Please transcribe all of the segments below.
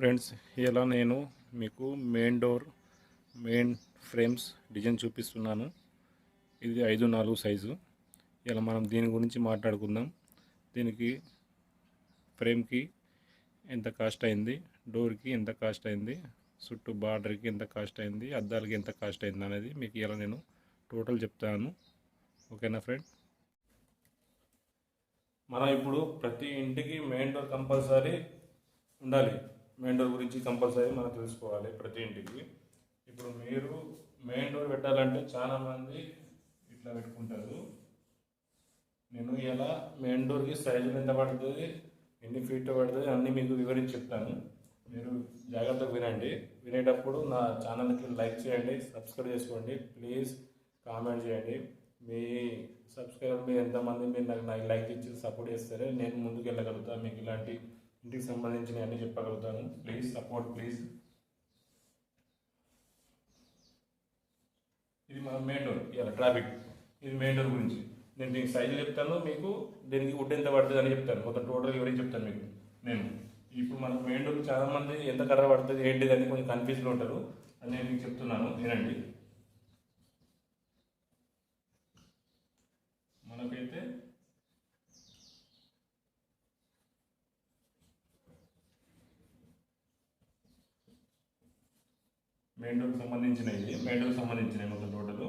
Friends ఇలా నేను మీకు main door main frames design చూపిస్తున్నాను. ఇది ఐదు నాలుగు సైజు. ఇలా మనం దీని గురించి మాట్లాడుకుందాం. దీనికి ఫ్రేమ్కి ఎంత కాస్ట్ అయింది డోర్కి ఎంత కాస్ట్ అయింది చుట్టూ బార్డర్కి ఎంత కాస్ట్ అయింది అద్దాలకి ఎంత కాస్ట్ అయింది అనేది మీకు ఇలా నేను టోటల్ చెప్తాను. ఓకేనా ఫ్రెండ్? మనం ఇప్పుడు ప్రతి ఇంటికి మెయిన్ డోర్ కంపల్సరీ ఉండాలి. మెయిన్ డోర్ గురించి కంపల్సరీ మనం తెలుసుకోవాలి ప్రతి ఇంటికి. ఇప్పుడు మీరు మెయిన్ డోర్ పెట్టాలంటే చాలామంది ఇట్లా పెట్టుకుంటారు. నేను ఎలా మెయిన్ డోర్కి సైజు ఎంత పడుతుంది ఎన్ని ఫీట్ పడుతుంది అన్నీ మీకు వివరించి చెప్తాను. మీరు జాగ్రత్తగా వినండి. వినేటప్పుడు నా ఛానల్కి లైక్ చేయండి సబ్స్క్రైబ్ చేసుకోండి. ప్లీజ్ కామెంట్ చేయండి. మీ సబ్స్క్రైబర్ మీరు ఎంతమంది మీరు నాకు నాకు లైక్ ఇచ్చి సపోర్ట్ చేస్తారే నేను ముందుకు వెళ్ళగలుగుతాను మీకు ఇలాంటి ఇంటికి సంబంధించిన అన్ని చెప్పగలుగుతాను. ప్లీజ్ సపోర్ట్ ప్లీజ్ ఇది మన మెయిన్ డోర్ ఇలా ట్రాఫిక్ ఇది మెయిన్ డోర్ గురించి. నేను దీనికి సైజు చెప్తాను మీకు దీనికి వుడ్ ఎంత పడుతుంది అని చెప్తాను. మొత్తం టోటల్ ఎవరికి చెప్తాను మీకు? నేను. ఇప్పుడు మనకు మెయిన్ డోర్ చాలామంది ఎంత కర్ర పడుతుంది ఏంటిది అని కొంచెం కన్ఫ్యూజ్లో ఉంటారు. అని నేను మీకు చెప్తున్నాను. వినండి. మెయిన్ డోర్కి సంబంధించినవి. మెయిన్ సంబంధించినవి మొత్తం టోటల్.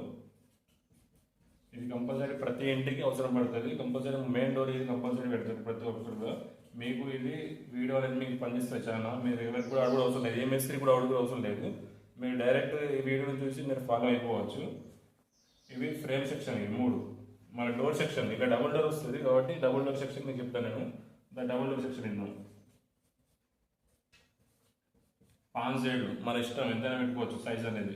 ఇది కంపల్సరీ ప్రతి ఇంటికి అవసరం పడుతుంది. కంపల్సరీ మెయిన్ డోర్ ఇది కంపల్సరీ పెడుతుంది ప్రతి ఒక్కరు. మీకు ఇది వీడియో అనేది మీకు పనిచేస్తుంది చాలా మీరు ఎవరికి కూడా అడుగుడు అవసరం లేదు. ఏ మేస్త్రి కూడా అడుగుడు అవసరం లేదు. మీరు డైరెక్ట్ ఈ వీడియోని చూసి మీరు ఫాలో అయిపోవచ్చు. ఇవి ఫ్రేమ్ సెక్షన్ ఇవి మూడు. మన డోర్ సెక్షన్. ఇక్కడ డబుల్ డోర్ వస్తుంది కాబట్టి డబుల్ డోర్ సెక్షన్ మీకు చెప్తాను నేను. ద డబుల్ డోర్ సెక్షన్ ఇద్దాం పాన్స్ సైడ్ మన ఇష్టం ఎంతైనా పెట్టుకోవచ్చు సైజ్ అనేది.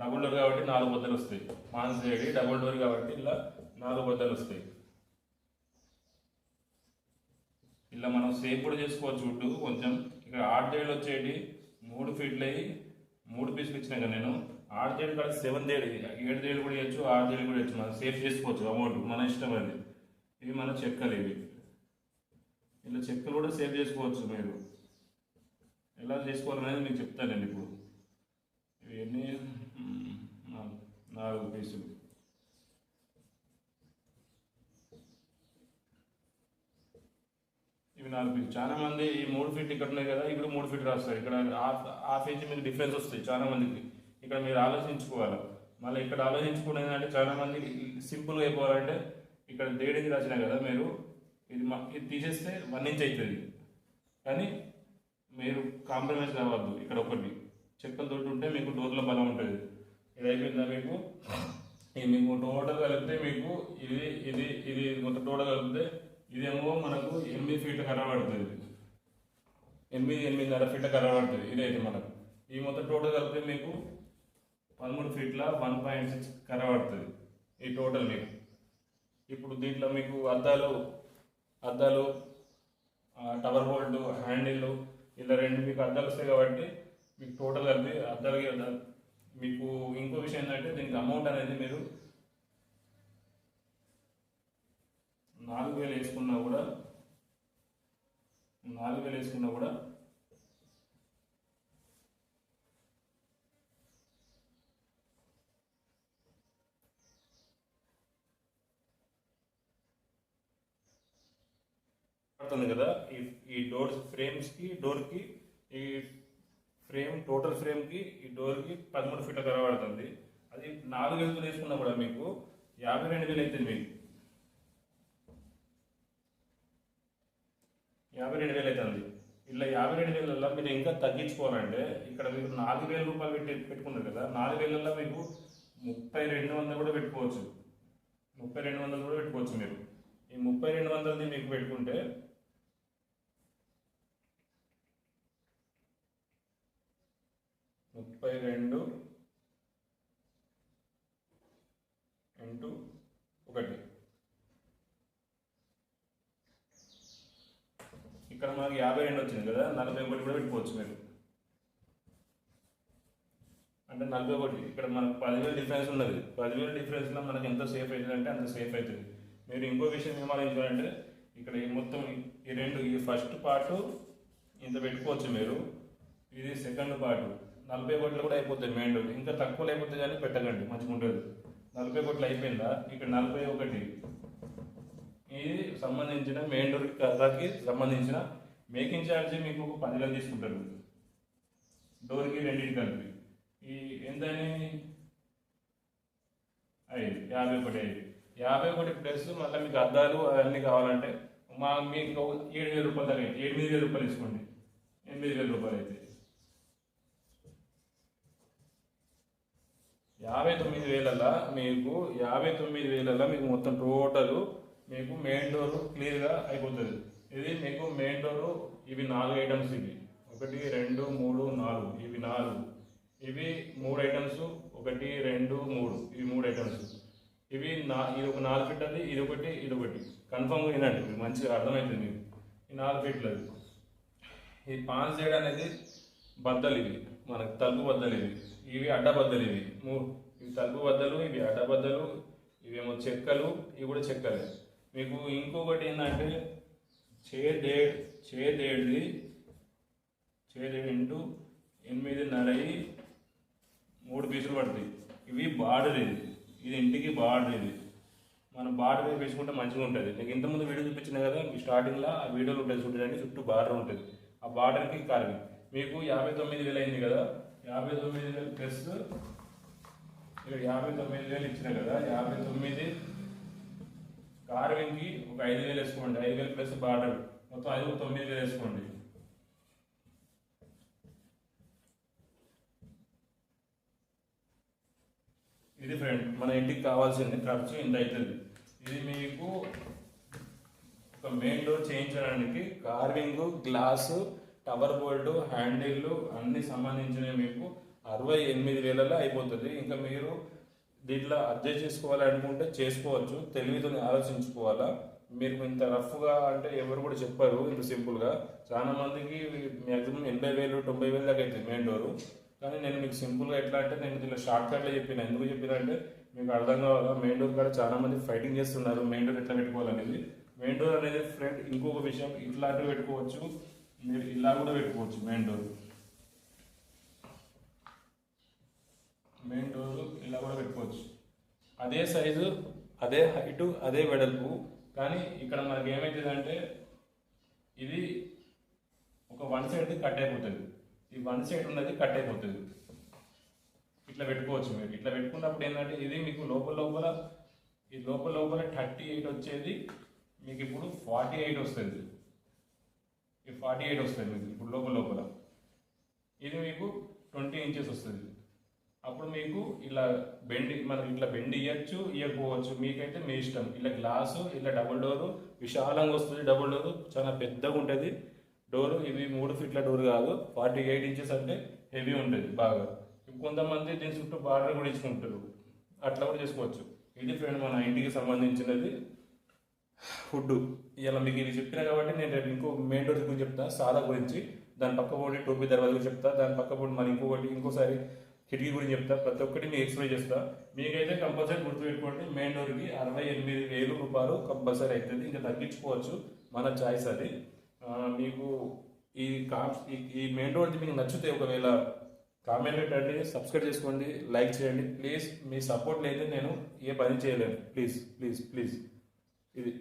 డబుల్ డోర్ కాబట్టి నాలుగు బద్దలు వస్తాయి. పాన్స్ సైడ్ డబుల్ డోర్ కాబట్టి ఇలా నాలుగు బద్దలు వస్తాయి. ఇలా మనం సేఫ్ కూడా చేసుకోవచ్చు వుడ్ కొంచెం. ఇక్కడ ఆర్ట్ జైడ్ వచ్చేటి మూడు ఫీట్లు అయ్యి మూడు పీసులు ఇచ్చినాక కదా నేను. ఆరు దేళ్ళు కాదు సెవెన్ దేడు ఏడు దేళ్ళు కూడా ఇవ్వచ్చు ఆరు దేళ్ళు కూడా ఇవ్వచ్చు. మనం సేఫ్ చేసుకోవచ్చు అమౌంట్ మన ఇష్టం అది ఇవి మన చెక్కలు ఇవి. ఇలా చెక్కులు కూడా సేవ్ చేసుకోవచ్చు మీరు. ఎలా చేసుకోవాలనేది మీకు చెప్తాను నేను ఇప్పుడు. ఇవి ఎన్ని? నాలుగు. పీసులు. ఇవి నాలుగు ఫీట్ చాలా మంది ఈ మూడు ఫీట్ ఇక్కడ ఉన్నాయి కదా ఇక్కడ మూడు ఫీట్ రాస్తారు ఇక్కడ హాఫ్ హాఫ్ ఇంచ్ మీకు డిఫరెన్స్ వస్తాయి చాలా మందికి. ఇక్కడ మీరు ఆలోచించుకోవాలి. మళ్ళీ ఇక్కడ ఆలోచించుకోవడం ఏంటంటే చాలా మంది సింపుల్గా అయిపోవాలంటే ఇక్కడ దేడికి రాసినా కదా మీరు ఇది మ- ఇది తీసేస్తే వన్ ఇంచ్ అవుతుంది కానీ మీరు కాంప్రమైజ్ కావద్దు ఇక్కడ ఒకటి. చెక్కలు తోటి ఉంటే మీకు డోర్లో బలం ఉంటుంది. ఇది అయిపోయిందా మీకు? ఇది మీకు టోటల్ కలిపితే మీకు ఇది ఇది ఇది మొత్తం టోటల్ కలిపితే ఇదేమో మనకు ఎనిమిది ఫీట్ల కర్ర పడుతుంది. ఎనిమిది ఎనిమిదిన్నర ఫీట్ల కర్ర పడుతుంది. ఇదైతే మనకు. ఈ మొత్తం టోటల్ కలిపితే మీకు పదమూడు ఫీట్ల వన్ పాయింట్ సిక్స్ కర్ర పడుతుంది. ఈ టోటల్ మీకు. ఇప్పుడు దీంట్లో మీకు అద్దాలు అద్దాలు టవర్ హోల్డ్ హ్యాండిల్ ఇలా రెండు మీకు అద్దాలు వస్తాయి కాబట్టి మీకు టోటల్ కలిపి అద్దాలకి మీకు ఇంకో విషయం ఏంటంటే దీనికి అమౌంట్ అనేది మీరు నాలుగు వేలు వేసుకున్నా కూడా నాలుగు వేలు వేసుకున్నా కూడా పడుతుంది కదా ఈ ఈ డోర్ ఫ్రేమ్స్కి డోర్కి ఈ ఫ్రేమ్ టోటల్ ఫ్రేమ్కి ఈ డోర్కి పదమూడు ఫీట్ల ధర పడుతుంది అది నాలుగు వేలు వేసుకున్నా కూడా మీకు యాభై రెండు వేలు అవుతుంది మీకు. యాభై రెండు వేలు అవుతుంది. ఇలా యాభై రెండు వేలల్లో మీరు ఇంకా తగ్గించుకోవాలంటే ఇక్కడ మీరు నాలుగు వేల రూపాయలు పెట్టి పెట్టుకున్నారు కదా నాలుగు వేలలో మీకు ముప్పై రెండు వందలు కూడా పెట్టుకోవచ్చు. ముప్పై రెండు వందలు కూడా పెట్టుకోవచ్చు మీరు. ఈ ముప్పై రెండు వందలది మీకు పెట్టుకుంటే ముప్పై రెండు ఇంటూ ఒకటి. ఇక్కడ మనకి యాభై రెండు వచ్చింది కదా నలభై ఒకటి కూడా పెట్టుకోవచ్చు మీరు. అంటే నలభై ఒకటి ఇక్కడ మనకు పదివేలు డిఫరెన్స్ ఉన్నది. పదివేలు డిఫరెన్స్లో మనకి ఎంత సేఫ్ అవుతుందంటే అంత సేఫ్ అవుతుంది. మీరు ఇంకో విషయం ఏం ఇక్కడ ఈ మొత్తం ఈ రెండు ఈ ఫస్ట్ పార్ట్ ఇంత పెట్టుకోవచ్చు మీరు. ఇది సెకండ్ పార్ట్ నలభై కోట్లు కూడా అయిపోతాయి మెయిన్ డోర్ ఇంకా తక్కువ లేకపోతే కానీ పెట్టకండి మంచిగా ఉంటుంది నలభై కోట్లు అయిపోయిందా? ఇక్కడ నలభై ఒకటి. ఇది సంబంధించిన మెయిన్ డోర్ కథకి సంబంధించిన మేకింగ్ ఛార్జ్ మీకు ఒక పదివేలు తీసుకుంటారు. డోర్కి రెండింటి కలిపి. ఈ ఎంతని? ఐదు. యాభై ఒకటి ఐదు. యాభై ఒకటి ప్లస్ మళ్ళీ మీకు అద్దాలు అవన్నీ కావాలంటే మా మీకు ఏడు వేల రూపాయలు తగ్గింది ఎనిమిది వేల రూపాయలు తీసుకోండి. ఎనిమిది వేల రూపాయలు అయితే. యాభై తొమ్మిది వేలల్లో మీకు యాభై తొమ్మిది వేలల్లో మీకు మొత్తం టోటల్ మీకు మెయిన్ డోరు క్లియర్గా అయిపోతుంది. ఇది మీకు మెయిన్ డోరు ఇవి నాలుగు ఐటమ్స్ ఇవి. ఒకటి రెండు మూడు నాలుగు. ఇవి నాలుగు. ఇవి మూడు ఐటమ్స్ ఒకటి రెండు మూడు. ఇవి మూడు ఐటమ్స్ ఇవి నా ఇది ఒక నాలుగు ఫీట్ అది ఇది ఒకటి ఇది ఒకటి. కన్ఫర్మ్గా వినండి మీకు మంచిగా అర్థమవుతుంది మీకు. ఈ నాలుగు ఫీట్లు అది ఈ పాన్ సైడ్ అనేది బద్దలు ఇవి. మనకు తలుపు బద్దలు ఇవి. ఇవి అడ్డబద్దలు ఇవి. మూ- ఇవి తలుపు బద్దలు ఇవి అడ్డబద్దలు ఇవేమో చెక్కలు ఇవి కూడా చెక్కలే. మీకు ఇంకొకటి ఏంటంటే చేదే చేదేడిది చేదేడు ఇంటూ ఎనిమిదిన్నర మూడు పీసులు పడుతుంది ఇవి బార్డర్ ఇది ఇది ఇంటికి బార్డర్ ఇది మనం బార్డర్ మీద వేసుకుంటే మంచిగా ఉంటుంది. నీకు ఇంతకుముందు వీడియో చూపించిన కదా మీ స్టార్టింగ్లో ఆ వీడియోలో ఉంటుంది చూడండి చుట్టూ బార్డర్ ఉంటుంది. ఆ బార్డర్కి కార్మిక్ మీకు యాభై తొమ్మిది వేలు అయింది కదా? యాభై తొమ్మిది వేలు ప్లస్ ఇక్కడ యాభై తొమ్మిది వేలు ఇచ్చిన కదా యాభై తొమ్మిది కార్వింగ్కి ఒక ఐదు వేలు వేసుకోండి. ఐదు వేలు ప్లస్ బార్డర్. మొత్తం ఐదు తొమ్మిది వేలు వేసుకోండి. ఇది ఫ్రెండ్ మన ఇంటికి కావాల్సింది ఖర్చు ఇంత అవుతుంది. ఇది మీకు ఒక మెయిన్ డోర్ చేయించడానికి carving glass tower bold handle అన్ని సంబంధించినవి మీకు అరవై ఎనిమిది వేలలో అయిపోతుంది. ఇంకా మీరు దీంట్లో అడ్జస్ట్ చేసుకోవాలనుకుంటే చేసుకోవచ్చు. తెలివితో ఆలోచించుకోవాలా. మీరు ఇంత రఫ్గా అంటే ఎవరు కూడా చెప్పరు ఇంత సింపుల్గా. చాలా మందికి మ్యాక్సిమం ఎనభై వేలు తొంభై వేలు దాకా అవుతుంది మెయిన్ డోరు. కానీ నేను మీకు సింపుల్గా ఎట్లా అంటే నేను దీనిలో షార్ట్ కట్లో చెప్పిన. ఎందుకు చెప్పిన అంటే మీకు అర్థం కావాలా? మెయిన్ డోర్ కూడా చాలా మంది ఫైటింగ్ చేస్తున్నారు. మెయిన్ డోర్ ఎట్లా పెట్టుకోవాలనేది? మెయిన్ డోర్ అనేది ఫ్రంట్ ఇంకొక విషయం ఇట్లాంటివి పెట్టుకోవచ్చు. మీరు ఇలా కూడా పెట్టుకోవచ్చు మెయిన్ డోర్. మెయిన్ డోర్ ఇలా కూడా పెట్టుకోవచ్చు. అదే సైజు అదే హైటు అదే వెడల్పు. కానీ ఇక్కడ మనకి ఏమవుతుందంటే ఇది ఒక వన్ సైడ్ కట్ అయిపోతుంది. ఈ వన్ సైడ్ ఉన్నది కట్ అయిపోతుంది. ఇట్లా పెట్టుకోవచ్చు మీరు. ఇట్లా పెట్టుకున్నప్పుడు ఏంటంటే ఇది మీకు లోపల లోపల ఈ లోపల లోపల థర్టీ ఎయిట్ వచ్చేది మీకు ఇప్పుడు ఫార్టీ ఎయిట్ వస్తుంది. ఫార్టీ ఎయిట్ వస్తుంది మీకు ఇప్పుడు లోపల లోపల. ఇది మీకు ట్వంటీ ఇంచెస్ వస్తుంది. అప్పుడు మీకు ఇలా బెండ్ మనం ఇట్లా బెండ్ ఇవ్వచ్చు ఇవ్వకపోవచ్చు మీకైతే మీ ఇష్టం. ఇలా గ్లాసు ఇలా డబుల్ డోరు విశాలంగా వస్తుంది డబుల్ డోరు చాలా పెద్దగా ఉంటుంది. డోరు ఇవి మూడు ఫీట్ల డోర్ కాదు. ఫార్టీ ఎయిట్ ఇంచెస్ అంటే హెవీ ఉంటుంది బాగా. కొంతమంది దీని చుట్టూ బార్డర్ కూడా ఇచ్చుకుంటారు. అట్లా కూడా చేసుకోవచ్చు. ఇది ఫ్రెండ్ మన ఇంటికి సంబంధించినది. ఫుడ్ ఇలా మీకు ఇది చెప్పినా కాబట్టి నేను రేపు ఇంకో మెయిన్ డోర్ గురించి చెప్తాను సాదా గురించి. దాని పక్క పోటీ టోపీ దర్వాజ గురించి చెప్తా దాని పక్క పోటీ మరి ఇంకొకటి ఇంకోసారి కిటికీ గురించి చెప్తా ప్రతి ఒక్కటి నేను ఎక్స్ప్లెయిన్ చేస్తా. మీకైతే కంపల్సరీ గుర్తుపెట్టుకోండి మెయిన్ డోర్కి అరవై ఎనిమిది వేలు రూపాయలు కంపల్సరీ అవుతుంది ఇంకా తగ్గించుకోవచ్చు మన చాయిస్ అది. మీకు ఈ కా ఈ- ఈ మెయిన్ డోర్ది మీకు నచ్చితే ఒకవేళ కామెంట్ పెట్టండి సబ్స్క్రైబ్ చేసుకోండి లైక్ చేయండి. ప్లీజ్ మీ సపోర్ట్ లేదే నేను ఏ పని చేయలేను. ప్లీజ్ ప్లీజ్ ప్లీజ్ ఇది.